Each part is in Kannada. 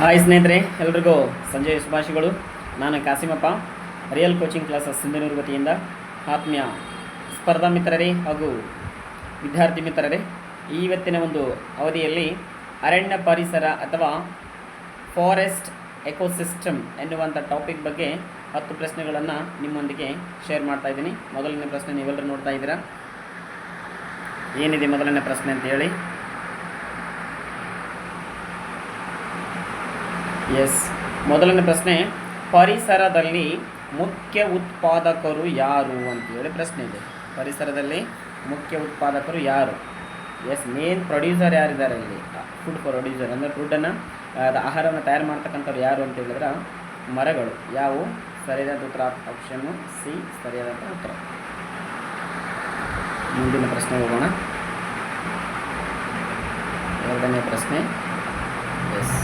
ಹಾಯ್ ಸ್ನೇಹಿತರೆ, ಎಲ್ರಿಗೂ ಸಂಜಯ್ ಶುಭಾಶಯಗಳು. ನಾನು Kasimappa real coaching classes Sindhanur ವತಿಯಿಂದ ಆತ್ಮೀಯ ಸ್ಪರ್ಧಾ ಮಿತ್ರರೇ ಹಾಗೂ ವಿದ್ಯಾರ್ಥಿ ಮಿತ್ರರೇ ಇವತ್ತಿನ ಒಂದು ಅವಧಿಯಲ್ಲಿ ಅರಣ್ಯ ಪರಿಸರ ಅಥವಾ ಫಾರೆಸ್ಟ್ ಎಕೋಸಿಸ್ಟಮ್ ಎನ್ನುವಂಥ ಟಾಪಿಕ್ ಬಗ್ಗೆ ಹತ್ತು ಪ್ರಶ್ನೆಗಳನ್ನು ನಿಮ್ಮೊಂದಿಗೆ ಶೇರ್ ಮಾಡ್ತಾ ಇದ್ದೀನಿ. ಮೊದಲನೇ ಪ್ರಶ್ನೆ ನೀವೆಲ್ಲರೂ ನೋಡ್ತಾ ಇದ್ದೀರಾ? ಏನಿದೆ ಮೊದಲನೇ ಪ್ರಶ್ನೆ ಅಂತ ಹೇಳಿ ಎಸ್ ಮೊದಲನೇ ಪ್ರಶ್ನೆ, ಪರಿಸರದಲ್ಲಿ ಮುಖ್ಯ ಉತ್ಪಾದಕರು ಯಾರು ಅಂತೇಳಿ ಪ್ರಶ್ನೆ ಇದೆ. ಪರಿಸರದಲ್ಲಿ ಮುಖ್ಯ ಉತ್ಪಾದಕರು ಯಾರು? ಎಸ್ ಮೇನ್ ಪ್ರೊಡ್ಯೂಸರ್ ಯಾರಿದ್ದಾರೆ ಇಲ್ಲಿ? ಫುಡ್ ಪ್ರೊಡ್ಯೂಸರ್ ಅಂದರೆ ಫುಡ್ಡನ್ನು ಆಹಾರವನ್ನು ತಯಾರು ಮಾಡ್ತಕ್ಕಂಥವ್ರು ಯಾರು ಅಂತ ಹೇಳಿದ್ರೆ, ಮರಗಳು. ಯಾವುವು ಸರಿಯಾದ ಉತ್ತರ ಆಪ್ಷನ್ನು ಸಿ ಸರಿಯಾದಂಥ ಉತ್ತರ. ಮುಂದಿನ ಪ್ರಶ್ನೆ ಹೋಗೋಣ. ಎರಡನೇ ಪ್ರಶ್ನೆ. ಎಸ್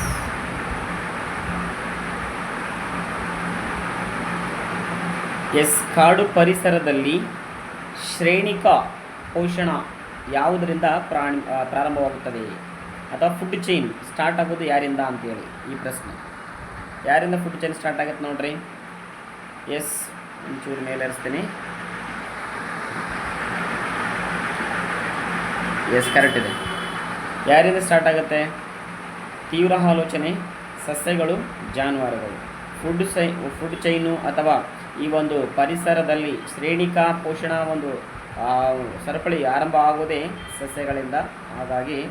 ಎಸ್ ಕಾಡು ಪರಿಸರದಲ್ಲಿ ಶ್ರೇಣಿಕ ಪೋಷಣ ಯಾವುದರಿಂದ ಪ್ರಾಣಿ ಪ್ರಾರಂಭವಾಗುತ್ತದೆ? ಅಥವಾ ಫುಡ್ ಚೈನ್ ಸ್ಟಾರ್ಟ್ ಆಗೋದು ಯಾರಿಂದ ಅಂತೇಳಿ ಈ ಪ್ರಶ್ನೆ. ಯಾರಿಂದ ಫುಡ್ ಚೈನ್ ಸ್ಟಾರ್ಟ್ ಆಗುತ್ತೆ ನೋಡ್ರಿ? ಎಸ್, ಒಂಚೂರು ಮೇಲೆ ಹರಿಸ್ತೀನಿ. ಎಸ್ ಕರೆಕ್ಟ್ ಇದೆ. ಯಾರಿಂದ ಸ್ಟಾರ್ಟ್ ಆಗುತ್ತೆ? ತೀವ್ರ ಆಲೋಚನೆ, ಸಸ್ಯಗಳು, ಜಾನುವಾರುಗಳು. ಫುಡ್ ಸೈ ಫುಡ್ ಚೈನು ಅಥವಾ ಈ ಒಂದು ಪರಿಸರದಲ್ಲಿ ಶ್ರೇಣಿಕಾ ಪೋಷಣಾ ಒಂದು ಸರಪಳಿ ಆರಂಭ ಆಗೋದೇ ಸಸ್ಯಗಳಿಂದ. ಹಾಗಾಗಿ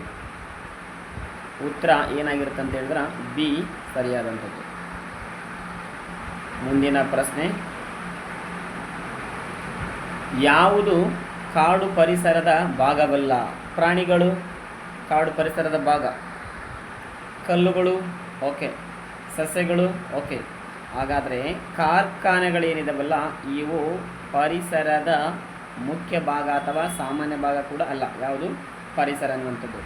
ಉತ್ತರ ಏನಾಗಿರುತ್ತೆ ಅಂತ ಹೇಳಿದ್ರೆ ಬಿ ಸರಿಯಾದಂಥದ್ದು. ಮುಂದಿನ ಪ್ರಶ್ನೆ. ಯಾವುದು ಕಾಡು ಪರಿಸರದ ಭಾಗವಲ್ಲ? ಪ್ರಾಣಿಗಳು, ಕಾಡು ಪರಿಸರದ ಭಾಗ. ಕಲ್ಲುಗಳು, ಓಕೆ. ಸಸ್ಯಗಳು, ಓಕೆ. ಹಾಗಾದರೆ ಕಾರ್ಖಾನೆಗಳೇನಿದವಲ್ಲ, ಇವು ಪರಿಸರದ ಮುಖ್ಯ ಭಾಗ ಅಥವಾ ಸಾಮಾನ್ಯ ಭಾಗ ಕೂಡ ಅಲ್ಲ. ಯಾವುದು? ಪರಿಸರ ಅನ್ನುವಂಥದ್ದು.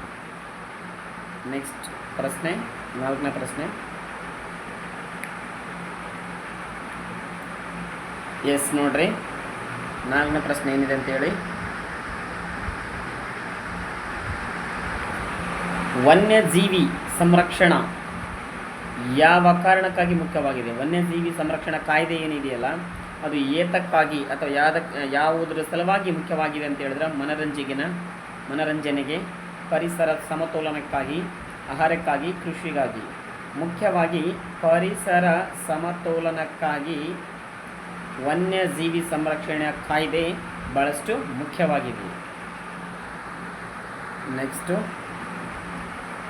ನೆಕ್ಸ್ಟ್ ಪ್ರಶ್ನೆ, ನಾಲ್ಕನೇ ಪ್ರಶ್ನೆ. ಎಸ್ ನೋಡ್ರಿ. ನಾಲ್ಕನೇ ಪ್ರಶ್ನೆ ಏನಿದೆ ಅಂತೇಳಿ. ವನ್ಯಜೀವಿ ಸಂರಕ್ಷಣಾ ಯಾವ ಕಾರಣಕ್ಕಾಗಿ ಮುಖ್ಯವಾಗಿದೆ? ವನ್ಯಜೀವಿ ಸಂರಕ್ಷಣಾ ಕಾಯ್ದೆ ಏನಿದೆಯಲ್ಲ, ಅದು ಏತಕ್ಕಾಗಿ ಅಥವಾ ಯಾವ್ದ ಯಾವುದರ ಸಲುವಾಗಿ ಮುಖ್ಯವಾಗಿದೆ ಅಂತ ಹೇಳಿದ್ರೆ ಮನರಂಜಿಗಿನ, ಮನರಂಜನೆಗೆ, ಪರಿಸರ ಸಮತೋಲನಕ್ಕಾಗಿ, ಆಹಾರಕ್ಕಾಗಿ, ಕೃಷಿಗಾಗಿ. ಮುಖ್ಯವಾಗಿ ಪರಿಸರ ಸಮತೋಲನಕ್ಕಾಗಿ ವನ್ಯಜೀವಿ ಸಂರಕ್ಷಣೆಯ ಕಾಯ್ದೆ ಭಾಳಷ್ಟು ಮುಖ್ಯವಾಗಿದೆ. ನೆಕ್ಸ್ಟು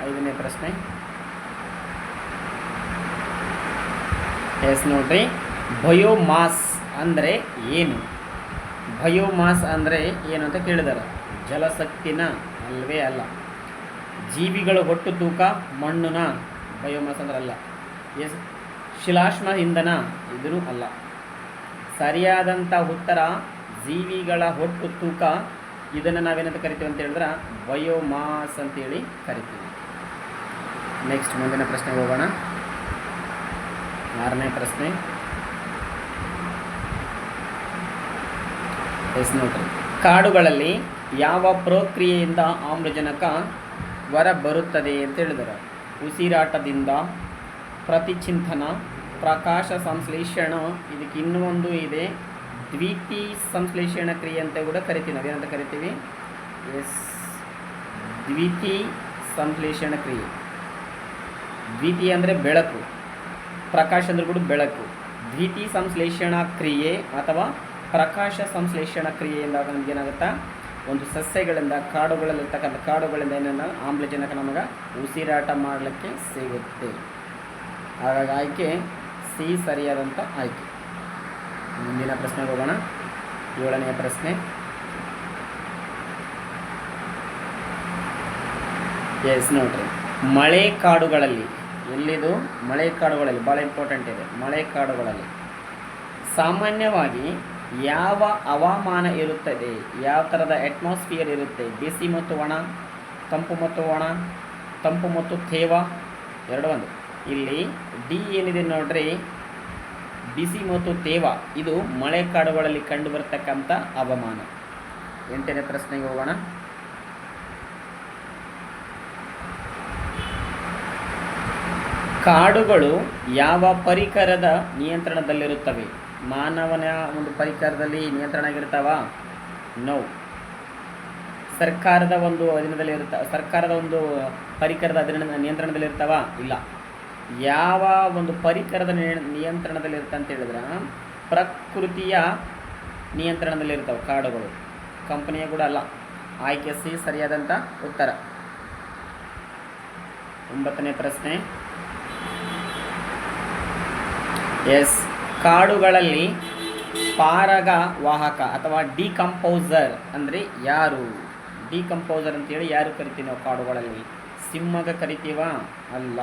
ಐದನೇ ಪ್ರಶ್ನೆ. ಎಸ್ ನೋಡ್ರಿ. ಬಯೋಮಾಸ್ ಅಂದರೆ ಏನು? ಬಯೋಮಾಸ್ ಅಂದರೆ ಏನು ಅಂತ ಕೇಳಿದಾರೆ. ಜಲಶಕ್ತಿನ ಅಲ್ವೇ ಅಲ್ಲ. ಜೀವಿಗಳ ಒಟ್ಟು ತೂಕ ಮಣ್ಣುನ ಬಯೋಮಾಸ್ ಅಂದ್ರೆ ಅಲ್ಲ. ಎಸ್, ಶಿಲಾಶ್ಮ ಇಂಧನ ಇದೂ ಅಲ್ಲ. ಸರಿಯಾದಂಥ ಉತ್ತರ ಜೀವಿಗಳ ಒಟ್ಟು ತೂಕ ಇದನ್ನು ನಾವೇನಂತ ಕರಿತೀವಿ ಅಂತ ಹೇಳಿದ್ರೆ ಬಯೋಮಾಸ್ ಅಂತೇಳಿ ಕರಿತೀವಿ. ನೆಕ್ಸ್ಟ್ ಮುಂದಿನ ಪ್ರಶ್ನೆಗೆ ಹೋಗೋಣ. ಆರನೇ ಪ್ರಶ್ನೆ. ಎಸ್ ನೋಡ್ರಿ. ಕಾಡುಗಳಲ್ಲಿ ಯಾವ ಪ್ರಕ್ರಿಯೆಯಿಂದ ಆಮ್ಲಜನಕ ಹೊರ ಬರುತ್ತದೆ ಅಂತ ಹೇಳಿದರು. ಉಸಿರಾಟದಿಂದ ಪ್ರತಿಚಿಂತನ, ಪ್ರಕಾಶ ಸಂಶ್ಲೇಷಣ, ಇದಕ್ಕೆ ಇನ್ನೂ ಇದೆ. ದ್ವಿತಿ ಸಂಶ್ಲೇಷಣ ಕ್ರಿಯೆ ಅಂತ ಕೂಡ ಕರಿತೀವಿ. ಏನಂತ ಕರಿತೀವಿ? ಎಸ್. ದ್ವಿತಿ ಸಂಶ್ಲೇಷಣ ಕ್ರಿಯೆ. ದ್ವಿತಿ ಅಂದರೆ ಬೆಳಕು. ಪ್ರಕಾಶ ಅಂದ್ರೆ ಕೂಡ ಬೆಳಕು. ದ್ವಿತಿ ಸಂಶ್ಲೇಷಣ ಕ್ರಿಯೆ ಅಥವಾ ಪ್ರಕಾಶ ಸಂಶ್ಲೇಷಣಾ ಕ್ರಿಯೆಯಿಂದ ನಮಗೇನಾಗುತ್ತಾ ಒಂದು ಸಸ್ಯಗಳಿಂದ ಕಾಡುಗಳಲ್ಲಿರ್ತಕ್ಕಂಥ ಕಾಡುಗಳಿಂದ ಏನನ್ನ ಆಮ್ಲಜನಕ ನಮಗೆ ಉಸಿರಾಟ ಮಾಡಲಿಕ್ಕೆ ಸಿಗುತ್ತೆ. ಹಾಗಾಗಿ ಆಯ್ಕೆ ಸಿ ಸರಿಯಾದಂಥ ಆಯ್ಕೆ. ಮುಂದಿನ ಪ್ರಶ್ನೆಗೆ ಹೋಗೋಣ. ಏಳನೆಯ ಪ್ರಶ್ನೆ. ಎಸ್ ನೋಡ್ರಿ. ಮಳೆ ಕಾಡುಗಳಲ್ಲಿ ಎಲ್ಲಿದು? ಮಳೆ ಕಾಡುಗಳಲ್ಲಿ ಭಾಳ ಇಂಪಾರ್ಟೆಂಟ್ ಇದೆ. ಮಳೆ ಕಾಡುಗಳಲ್ಲಿ ಸಾಮಾನ್ಯವಾಗಿ ಯಾವ ಹವಾಮಾನ ಇರುತ್ತದೆ? ಯಾವ ಥರದ ಅಟ್ಮಾಸ್ಫಿಯರ್ ಇರುತ್ತೆ? ಬಿಸಿ ಮತ್ತು ಒಣ, ತಂಪು ಮತ್ತು ಒಣ, ತಂಪು ಮತ್ತು ತೇವ? ಎರಡು ಒಂದು. ಇಲ್ಲಿ ಡಿ ಏನಿದೆ ನೋಡ್ರಿ? ಬಿಸಿ ಮತ್ತು ತೇವ. ಇದು ಮಳೆ ಕಾಡುಗಳಲ್ಲಿ ಕಂಡು ಬರ್ತಕ್ಕಂಥ ಹವಾಮಾನ. ಎಂಟನೇ ಪ್ರಶ್ನೆಗೆ ಹೋಗೋಣ. ಕಾಡುಗಳು ಯಾವ ಪರಿಕರದ ನಿಯಂತ್ರಣದಲ್ಲಿರುತ್ತವೆ? ಮಾನವನ ಒಂದು ಪರಿಕರದಲ್ಲಿ ನಿಯಂತ್ರಣ ಆಗಿರ್ತಾವ? ನೋ ಸರ್ಕಾರದ ಒಂದು ಅಧೀನದಲ್ಲಿ ಇರುತ್ತ, ಸರ್ಕಾರದ ಒಂದು ಪರಿಕರದ ಅಧೀನ, ನಿಯಂತ್ರಣದಲ್ಲಿರ್ತಾವ? ಇಲ್ಲ. ಯಾವ ಒಂದು ಪರಿಕರದ ನಿಯ- ನಿಯಂತ್ರಣದಲ್ಲಿರುತ್ತೆ ಅಂತ ಹೇಳಿದ್ರೆ, ಪ್ರಕೃತಿಯ ನಿಯಂತ್ರಣದಲ್ಲಿರ್ತಾವೆ ಕಾಡುಗಳು. ಕಂಪನಿಯ ಕೂಡ ಅಲ್ಲ. ಆಯ್ಕೆ ಸಿ ಸರಿಯಾದಂಥ ಉತ್ತರ. ಒಂಬತ್ತನೇ ಪ್ರಶ್ನೆ. ಎಸ್, ಕಾಡುಗಳಲ್ಲಿ ಪಾರಗ ವಾಹಕ ಅಥವಾ ಡಿಕಂಪೋಸರ್ ಅಂದರೆ ಯಾರು? ಡಿಕಂಪೋಸರ್ ಅಂತೇಳಿ ಯಾರು ಕರಿತೀವಿ ನಾವು ಕಾಡುಗಳಲ್ಲಿ? ಸಿಂಹಗ ಕರಿತೀವ? ಅಲ್ಲ.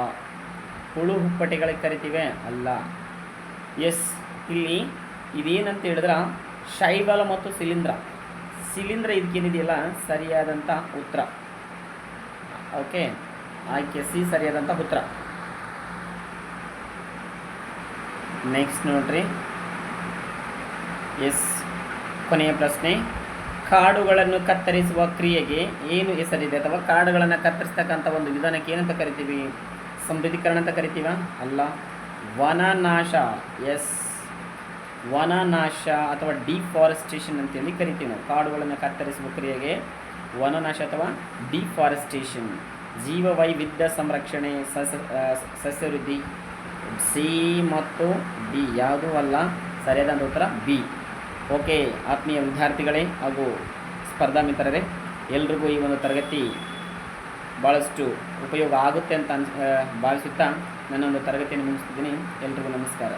ಹುಳು ಹುಪ್ಪಟೆಗಳಿಗೆ ಕರಿತೀವಿ? ಅಲ್ಲ. ಎಸ್, ಇಲ್ಲಿ ಇದೇನಂತ ಹೇಳಿದ್ರೆ, ಶೈಬಲ ಮತ್ತು ಸಿಲಿಂದ್ರ ಸಿಲಿಂದ್ರ ಇದಕ್ಕೇನಿದೆಯಲ್ಲ? ಸರಿಯಾದಂಥ ಉತ್ತರ. ಓಕೆ? ಆಯ್ಕೆ ಸಿ ಸರಿಯಾದಂಥ ಉತ್ತರ. ನೆಕ್ಸ್ಟ್ ನೋಡ್ರಿ. ಎಸ್, ಕೊನೆಯ ಪ್ರಶ್ನೆ. ಕಾಡುಗಳನ್ನು ಕತ್ತರಿಸುವ ಕ್ರಿಯೆಗೆ ಏನು ಹೆಸರಿದೆ ಅಥವಾ ಕಾಡುಗಳನ್ನು ಕತ್ತರಿಸ್ತಕ್ಕಂಥ ಒಂದು ವಿಧಾನಕ್ಕೆ ಏನಂತ ಕರಿತೀವಿ? ಸಮೃದ್ಧೀಕರಣ ಅಂತ ಕರಿತೀವ? ಅಲ್ಲ. ವನನಾಶ, ಎಸ್. ವನನಾಶ ಅಥವಾ ಡಿಫಾರೆಸ್ಟೇಷನ್ ಅಂತೇಳಿ ಕರಿತೀವಿ ನಾವು. ಕಾಡುಗಳನ್ನು ಕತ್ತರಿಸುವ ಕ್ರಿಯೆಗೆ ವನನಾಶ ಅಥವಾ ಡಿಫಾರೆಸ್ಟೇಷನ್. ಜೀವ ವೈವಿಧ್ಯ ಸಂರಕ್ಷಣೆ, ಸಸ್ಯ ಸಸ್ಯವೃದ್ಧಿ. ಸಿ ಮತ್ತು ಬಿ ಯಾವುದೂ ಅಲ್ಲ ಸರಿಯಾದ ಉತ್ತರ ಬಿ. ಓಕೆ, ಆತ್ಮೀಯ ವಿದ್ಯಾರ್ಥಿಗಳೇ ಹಾಗೂ ಸ್ಪರ್ಧಾ ಮಿತ್ರರೇ ಎಲ್ರಿಗೂ ಈ ಒಂದು ತರಗತಿ ಭಾಳಷ್ಟು ಉಪಯೋಗ ಆಗುತ್ತೆ ಅಂತ ಅನ್ಸ್, ಭಾವಿಸುತ್ತಾ ನನ್ನ ಒಂದು ತರಗತಿಯನ್ನು ಮುಗಿಸ್ತಿದ್ದೀನಿ. ಎಲ್ರಿಗೂ ನಮಸ್ಕಾರ.